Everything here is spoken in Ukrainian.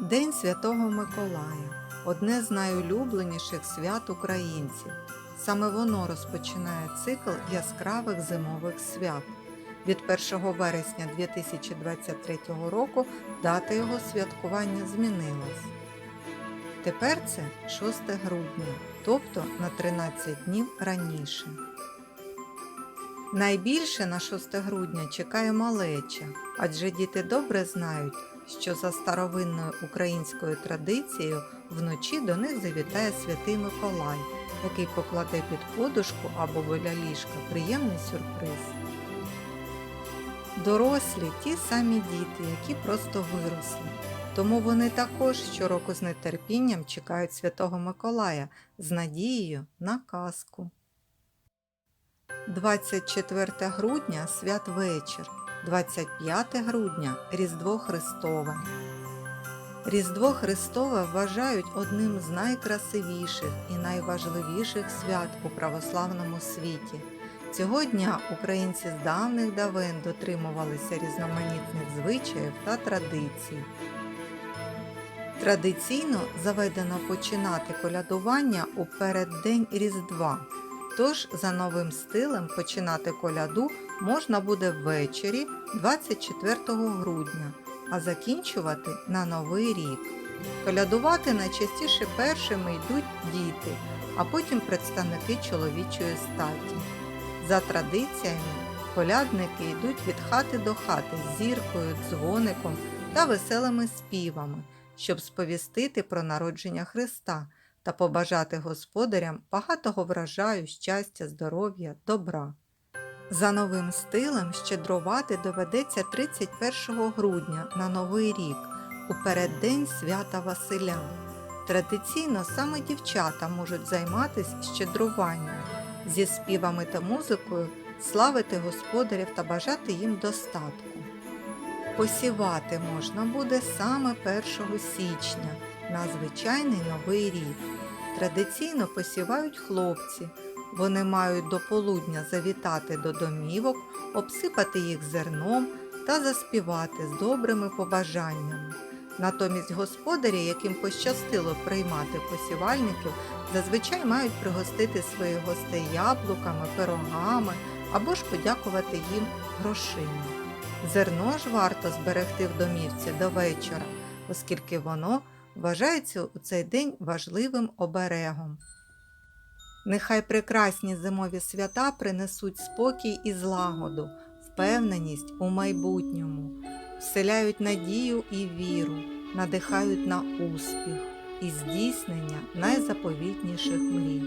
День Святого Миколая одне з найулюбленіших свят українців. Саме воно розпочинає цикл яскравих зимових свят. Від 1 вересня 2023 року дата його святкування змінилась. Тепер це 6 грудня, тобто на 13 днів раніше. Найбільше на 6 грудня чекає малеча, адже діти добре знають, що за старовинною українською традицією вночі до них завітає святий Миколай, який покладе під подушку або біля ліжка приємний сюрприз. Дорослі ті самі діти, які просто виросли. Тому вони також щороку з нетерпінням чекають Святого Миколая з надією на казку. 24 грудня святвечір, 25 грудня Різдво Христове. Різдво Христове вважають одним з найкрасивіших і найважливіших свят у православному світі. Цього дня українці з давних давен дотримувалися різноманітних звичаїв та традицій. Традиційно заведено починати колядування у переддень Різдва. Тож за новим стилем починати коляду можна буде ввечері 24 грудня, а закінчувати на Новий рік. Колядувати найчастіше першими йдуть діти, а потім представники чоловічої статі. За традиціями, колядники йдуть від хати до хати з зіркою, дзвоником та веселими співами, щоб сповістити про народження Христа та побажати господарям багатого врожаю, щастя, здоров'я, добра. За новим стилем щедрувати доведеться 31 грудня на Новий рік у переддень свята Василя. Традиційно саме дівчата можуть займатися щедруванням зі співами та музикою, славити господарів та бажати їм достатку. Посівати можна буде саме 1 січня на звичайний новий рік. Традиційно посівають хлопці. Вони мають до полудня завітати до домівок, обсипати їх зерном та заспівати з добрими побажаннями. Натомість господарі, яким пощастило приймати посівальників, зазвичай мають пригостити своїх гостей яблуками, пирогами або ж подякувати їм грошима. Зерно ж варто зберегти в домівці до вечора, оскільки воно вважається у цей день важливим оберегом. Нехай прекрасні зимові свята принесуть спокій і злагоду, впевненість у майбутньому, вселяють надію і віру, надихають на успіх і здійснення найзаповітніших мрій.